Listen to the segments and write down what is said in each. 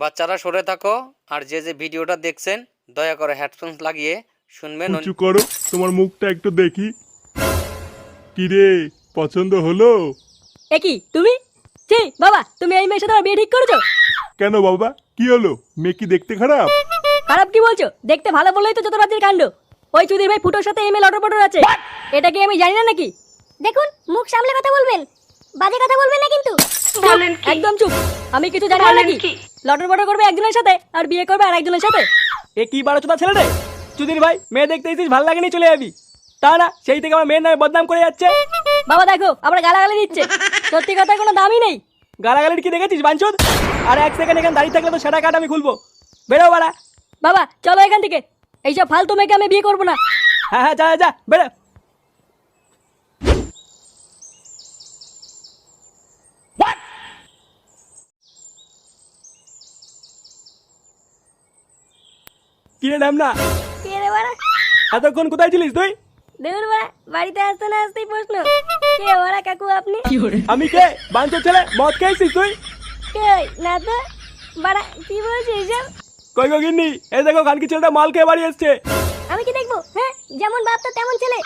বাচ্চারা সরে থাকো আর যে যে ভিডিওটা দেখছেন দয়া করে হেডফোনস লাগিয়ে শুনবেন। উঁচু করো তোমার মুখটা একটু দেখি। কিরে পছন্দ হলো? এ কি তুমি? ছি বাবা তুমি এই মেয়ের সাথে আমার বিয়ে ঠিক করেছ? কেন বাবা? কি হলো? মেয়ে কি দেখতে খারাপ? খারাপ কি বলছো? দেখতে ভালো বললেই তো যত রাজ্যের কাণ্ড। ওই চুদির ভাই ফুটোর সাথে এমএল অটো পটোর আছে। এটা কি আমি জানি না নাকি? দেখুন মুখ সামলে কথা বলবেন। বাজে কথা বলবেন না কিন্তু। একদম চুপ। আমি কিছু জানি না নাকি? লটর পটর করবে একজনের সাথে আর বিয়ে করবে আর একজনের সাথে? এ কি বারো চোদা ছেলে রে? চুদির ভাই মেয়ে দেখতে এসেছিস ভালো লাগেনি চলে যাবি। তা না সেই থেকে আমার মেয়ের নামে বদনাম করে যাচ্ছে। বাবা দেখো আবার গালাগালি দিচ্ছে। সত্যি কথার কোনো দামই নেই। গালাগালির কি দেখেছিস বাঞ্চুদ? আর এক সেকেন্ড এখানে দাঁড়িয়ে থাকলে তো সেটা কাট আমি খুলবো। বেরো বাড়া। বাবা চলো এখান থেকে। এইসব ফালতু মেয়েকে আমি বিয়ে করব না। হ্যাঁ হ্যাঁ যা, যা বেরো। কিরে নাম না কে রে বাড়া? এতক্ষণ কোথায় ছিলিস তুই? দেখুন বাড়া বাড়িতে আসতে না আসতেই প্রশ্ন। কে বাড়া কাকু আপনি? আমি কে? বাঞ্চোর ছেলে? মদ খেয়েছিস তুই? কে? না তো। বাড়া কি বলছিস এসব কই গো গিন্নি? এই দেখো খানকি ছেলেটা মাল খেয়ে বাড়ি এসছে। আমি কি দেখব? হ্যাঁ যেমন বাপ তো তেমন ছেলে।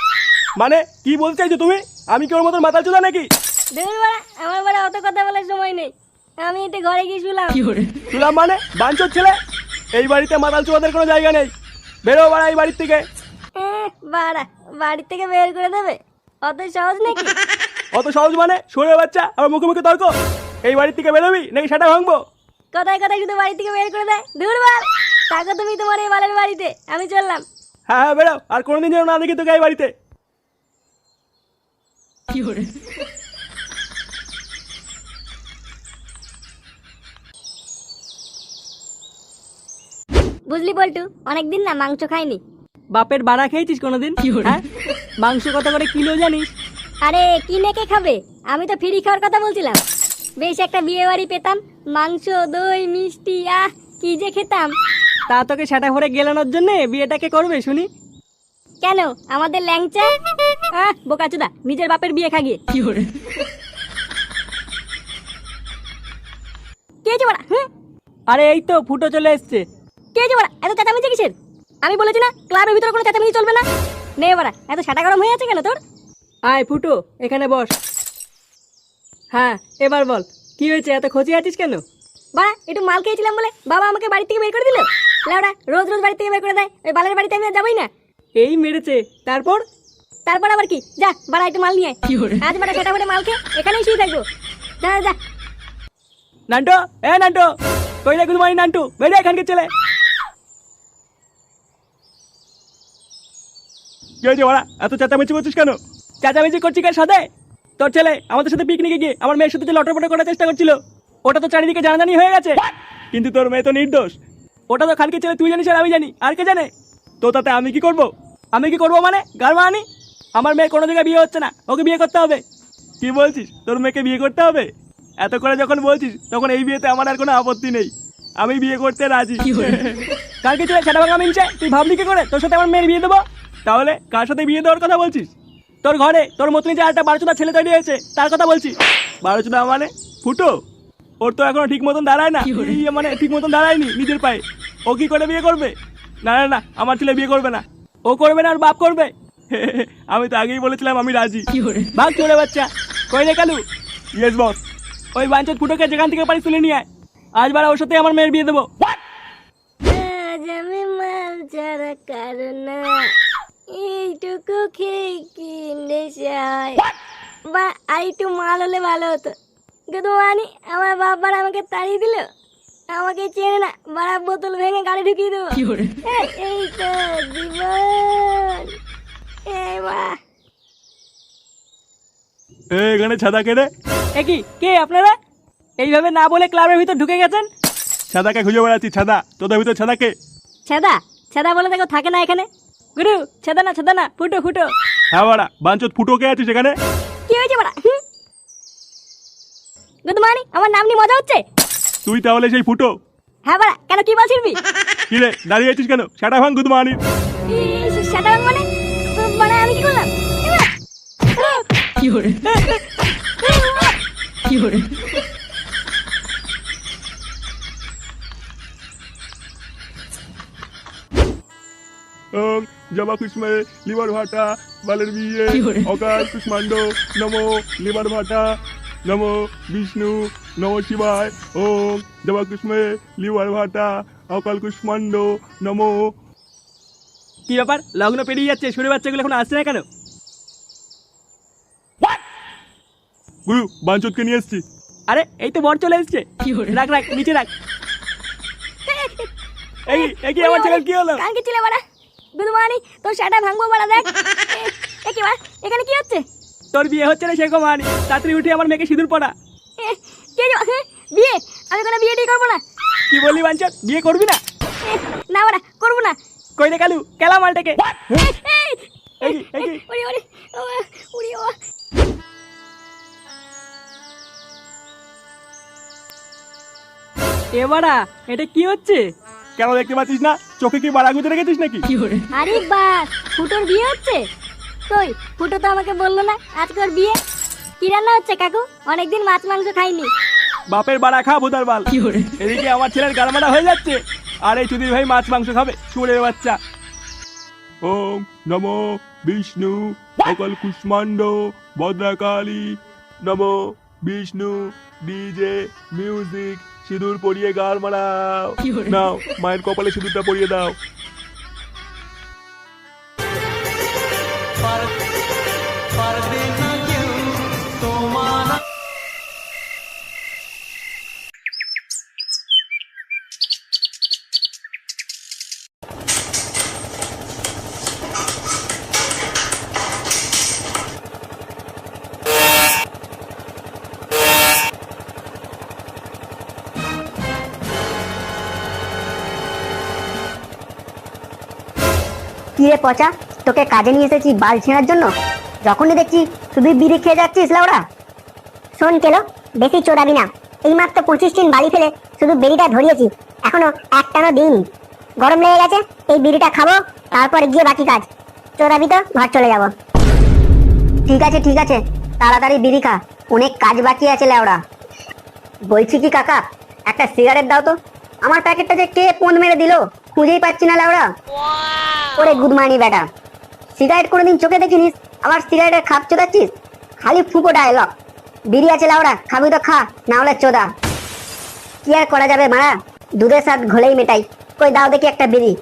মানে কি বলতে চাইছো তুমি? আমি কি ওর মতন মাতাল চোদা নাকি? দেখুন বাড়া আমার বাড়া অত কথা বলার সময় নেই। আমি একটু ঘরে গিয়ে শুলাম। শুনলাম মানে? বাঞ্চোর ছেলে? এই বাড়িতে মাতাল চোদাদের কোনো জায়গা নেই। বেরো বাড়া এই বাড়ির থেকে। বাড়া বাড়ি থেকে বের করে দেবে? অত সহজ নাকি? অত সহজ মানে? সরে বাচ্চা আমার মুখে মুখে তর্ক। এই বাড়ির থেকে বেরোবি নাকি সেটা ভাঙবো? কথায় কথায় শুধু বাড়ি থেকে বের করে দেয়। দূর বার থাকো তুমি তোমার এই বালের বাড়িতে আমি চললাম। হ্যাঁ হ্যাঁ বেরো। আর কোনোদিন যেন না দেখি তোকে এই বাড়িতে। বুঝলি বল্টু অনেকদিন না মাংস খাইনি। বাপের বাড়া খেয়েছিস কোনোদিন? হ্যাঁ? মাংস কত করে কিলো জানিস? আরে কিনে কে খাবে? আমি তো ফ্রি খাওয়ার কথা বলছিলাম। বেশ একটা বিয়ে বাড়ি পেতাম মাংস দই মিষ্টি আহ কি যে খেতাম। তা তোকে সেটা ভরে গেলানোর জন্য বিয়েটাকে করবে শুনি। কেন? আমাদের ল্যাংচা? আহ বোকাচুদা নিজের বাপের বিয়ে খাগিয়ে। কে যে বড়া হুম? আরে এই তো ফুটো চলে এসছে। কে যে বড়া এত চেঁচামেচি কিসের? আমি বলেছি না ক্লাবের ভিতরে কোনো চেঁচামেচি চলবে না। নে এত সাটা গরম হয়ে আছে কেন তোর? আয় ফুটো এখানে বস। হ্যাঁ এবার বল কি হয়েছে? এত খোঁজে আছিস কেন? বাড়া একটু মাল খেয়েছিলাম বলে বাবা আমাকে বাড়ি থেকে বের করে দিল। লেওড়া রোজ রোজ বাড়ি থেকে বের করে দেয় ওই বালের বাড়িতে আমি আর যাবোই না। এই মেরেছে তারপর? তারপর আবার কি? যা বাড়া একটু মাল নিয়ে আয়। আজ বাড়া সেটা করে মাল খেয়ে এখানেই শুয়ে থাকব। যা যা নান্টো এ নান্টো কই রে গুড মর্নিং নান্টু? বেরিয়ে এখানকে ছেলে। কি হয়েছে ওরা? এত চেঁচামেচি করছিস কেন? চেঁচামেচি করছি কার সাথে? তোর ছেলে আমাদের সাথে পিকনিকে গিয়ে আমার মেয়ের সাথে যে লটরপটর করার চেষ্টা করছিল ওটা তো চারিদিকে জানাজানি হয়ে গেছে। কিন্তু তোর মেয়ে তো নির্দোষ। ওটা তো খানকে ছেলে তুই জানিস আর আমি জানি। আর কে জানে? তো তাতে আমি কি করব? আমি কি করব মানে? গার্মা আনি আমার মেয়ে কোনো জায়গায় বিয়ে হচ্ছে না ওকে বিয়ে করতে হবে। কি বলছিস? তোর মেয়েকে বিয়ে করতে হবে? এত করে যখন বলছিস তখন এই বিয়েতে আমার আর কোনো আপত্তি নেই। আমি বিয়ে করতে রাজি। কালকে চলে সেটা ভাঙা মিনছে তুই ভাবলি কি করে? তোর সাথে আমার মেয়ের বিয়ে দেবো? তাহলে কার সাথে বিয়ে দেওয়ার কথা বলছিস? তোর ঘরে তোর মতনই যে একটা বারোচোদা ছেলে তৈরি হয়েছে তার কথা বলছি। বারোচোদা মানে ফুটো? ওর তো এখনও ঠিক মতন দাঁড়ায় না। ইয়ে মানে ঠিক মতন দাঁড়ায়নি নিজের পায়ে। ও কি করে বিয়ে করবে? না না না আমার ছেলে বিয়ে করবে না। ও করবে না আর বাপ করবে? আমি তো আগেই বলেছিলাম আমি রাজি। ভাগ চলে বাচ্চা? কই রে কালু? ইয়েস বস ওই বাঞ্চত ফুটোকে যেখান থেকে পারি তুলে নিয়ে আয়। আজ বারা ওর সাথে আমার মেয়ের বিয়ে দেবো। আজ আমি মাল ছাড়া কারও না। এইটুকু খেয়ে কি নেশা হয় বা আর একটু মাল হলে ভালো হতো। কিন্তু মানি আমার বাবার আমাকে তাড়িয়ে দিল। আমাকে চেনে না বাড়া বোতল ভেঙে গাড়ি ঢুকিয়ে দেবো। এই, এই তো জীবন। এই বাড়া এখানে ছাদা কেড়ে এ কি কে আপনারা? এইভাবে না বলে ক্লাবের ভিতর ঢুকে গেছেন? ছাদাকে খুঁজে বেড়াচ্ছি ছাদা। তোদের ভিতর ছাদাকে ছাদা ছাদা বলে দেখো থাকে না এখানে। গুরু ছাদানা ছাদানা ফুটো ফুটো। হ্যাঁ বাড়া বাঞ্চত ফুটো কে আছে সেখানে? কি হয়েছে বাড়া গুড মর্নিং আমার নাম নিয়ে মজা হচ্ছে? তুই তাহলে সেই ফুটো। হ্যাঁ বাড়া কেন কি বলছিস তুই কি রে দাঁড়িয়ে আছিস কেন? শাটা ভাঙ গুড মর্নিং। শাটা ভাঙ মানে? মানে আমি কি করলাম? কি হরে কি হরে Um, জবা কুসমে লিভার ভাটা বালের বিয়ে অকাল কুষ্মাণ্ড নমো লিভার ভাটা নমো বিষ্ণু নমো শিবায় ওং জবা কুসমে লিভার ভাটা অকাল কুষ্মাণ্ড নমো। কি ব্যাপার? লগ্ন পেরিয়ে যাচ্ছে শুনে বাচ্চাগুলো এখন আসছে না কেন? গুরু বাঞ্চতকে নিয়ে এসছি। আরে এই তো বর চলে এসছে। রাখ রাখ নিচে রাখ। এই এই কি আমার ছেলের কি হলো? কালকে ছিলে বাড়া গুদমানি তোর শাটা ভাঙবো বাড়া দেখ। এ- কি এখানে কি হচ্ছে? তোর বিয়ে হচ্ছে না সেরকম আর তাড়াতাড়ি উঠে আমার মেয়েকে সিঁদুর পড়া। কে বিয়ে? আমি কোনো বিয়ে করব না। কি বললি বাঞ্চত বিয়ে করবি না? না বাড়া করব না। কই রে কালু কেলা মালটাকে? ওরে ওরে ওরে এবারা এটা কি হচ্ছে? কেন দেখতে পাচ্ছিস না? চোখে কি বাড়া গুঁজে রেখেছিস নাকি? আরে বাস ফুটোর বিয়ে হচ্ছে? কই ফুটো তো আমাকে বলল না আজকে ওর বিয়ে? কি রান্না হচ্ছে কাকু? অনেকদিন মাছ মাংস খাইনি। বাপের বাড়া খা ভোদার বাল। এদিকে আমার ছেলের গালমাটা হয়ে যাচ্ছে। আর এই চুদির ভাই মাছ মাংস খাবে। চুড়ের বাচ্চা। ওম নমো বিষ্ণু অকল কুষ্মাণ্ড ভদ্রাকালী। নমো বিষ্ণু ডিজে মিউজিক সিঁদুর পরিয়ে গাল মারাও। নাও মায়ের কপালে সিঁদুরটা পরিয়ে দাও। কি রে পচা? তোকে কাজে নিয়ে এসেছি বাল ছেঁড়ার জন্য? যখনই দেখছি শুধু বিড়ি খেয়ে যাচ্ছিস, লাউরা। শোন কেলো, বেশি চোরাবি না। এই মাত্র পঁচিশ দিন বাড়ি ফেলে শুধু বিড়িটা ধরিয়েছি। এখনও একটানো দিন। গরম লেগে গেছে, এই বিড়িটা খাব, তারপর গিয়ে বাকি কাজ। চোরাবি তো, ঘর চলে যাব। ঠিক আছে ঠিক আছে, তাড়াতাড়ি বিড়ি খা। অনেক কাজ বাকি আছে লেওড়া বলছি কি কাকা, একটা সিগারেট দাও তো। আমার প্যাকেটটা যে কে পোন মেরে দিল, খুঁজেই পাচ্ছি না লেওড়া ওরে মর্নিং বেটা। সিগারেট কোনোদিন চোখে দেখিনিস আবার সিগারেটের খাপ চোদাচ্ছিস খালি ফুকো ডায়লগ বিড়ি আছে লাউড়া, খাবি তো খা না হলে চোদা। কি আর করা যাবে মারা? দুধের সাথ ঘোলেই মেটাই। কই দাও দেখি একটা বিড়ি।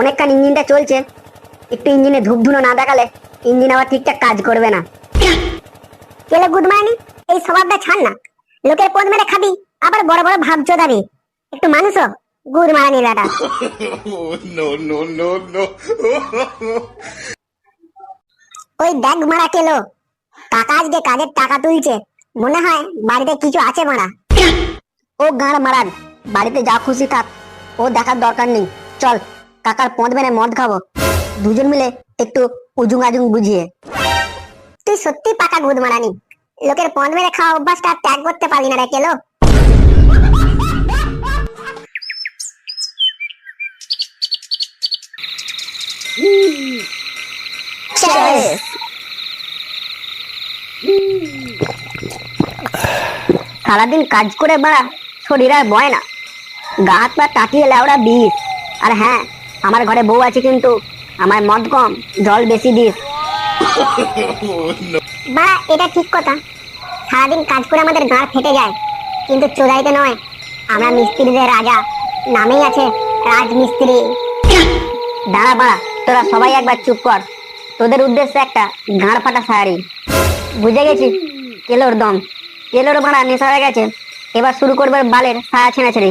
অনেকক্ষণ ইঞ্জিনটা চলছে। একটু ইঞ্জিনে ধূপ ধুনো না দেখালে ইঞ্জিন আবার ঠিকঠাক কাজ করবে না। কেলে গুড মর্নিং? এই স্বভাবটা ছাড় না। লোকের পদ মেরে খাবি, আবার বড় বড় ভাব চোদাবি। একটু মানুষও গুড মারানি বেটা ওই ব্যাগ মারা কেলো। কাকা আজকে কাজের টাকা তুলছে। মনে হয় বাড়িতে কিছু আছে মারা। ও গাঁড় মারান বাড়িতে যা খুশি থাক। ও দেখার দরকার নেই। চল কাকার পদ মেরে মদ খাব। দুজন মিলে একটু উজুং আজুং বুঝিয়ে। তুই সত্যি পাকা গুদ মারানি লোকের পদ মেরে খাওয়া অভ্যাসটা ত্যাগ করতে পারলি না রে কেলো। সারাদিন কাজ করে বাড়া শরীর আর বয় না। গা হাত পা টাটিয়ে লেওড়া বিষ আর হ্যাঁ আমার ঘরে বউ আছে কিন্তু আমার মদ কম, জল বেশি দিস। বা এটা ঠিক কথা। সারাদিন কাজ করে আমাদের গাঁ ফেটে যায়, কিন্তু চোদাইতে নয়। আমরা মিস্ত্রিদের রাজা, নামেই আছে রাজমিস্ত্রি। দাঁড়া বাড়া তোরা সবাই একবার চুপ কর। তোদের উদ্দেশ্যে একটা গাঁড় ফাটা শাড়ি। বুঝে গেছি কেলোর দম। কেলোর মারা নেশা হয়ে গেছে। এবার শুরু করবে বালের সারা ছেঁড়া ছেড়ে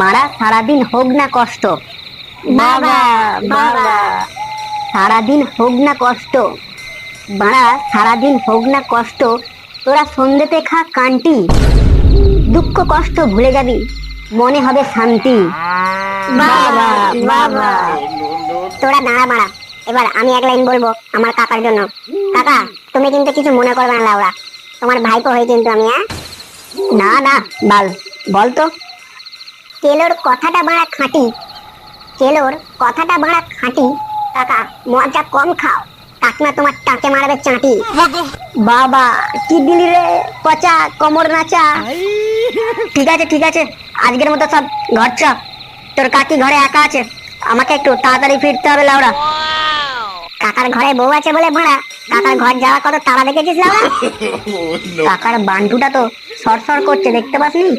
মারা সারাদিন হোক না কষ্ট। বাবা বাবা সারাদিন হোক না কষ্ট। বাড়া সারাদিন হোক না কষ্ট। তোরা সন্ধ্যেতে খা কান্টি দুঃখ কষ্ট ভুলে যাবি। মনে হবে শান্তি। বাবা বাবা তোরা দাঁড়া মারা এবার আমি এক লাইন বলব আমার কাকার জন্য। কাকা তুমি কিন্তু কিছু মনে করবে না লাউরা। তোমার ভাইপো হয়ে কিন্তু আমি হ্যাঁ? না না বল বল তো। কেলোর কথাটা বাড়া খাঁটি। কেলোর কথাটা বাড়া খাঁটি। কাকা মজা কম খাও। কাকিমা তোমার টাকে মারবে চাঁটি। বাবা কি দিলি রে পচা কোমর নাচা? ঠিক আছে ঠিক আছে। আজকের মতো সব ঘর চ। তোর কাকি ঘরে একা আছে। আমাকে একটু তাড়াতাড়ি ফিরতে হবে লাউরা কাকার ঘরে বউ আছে বলে ভাড়া। কাকার ঘর যাওয়া কত তারা দেখেছিস লাউরা কাকার বান্টুটা তো সরসর করছে দেখতে পাসনি?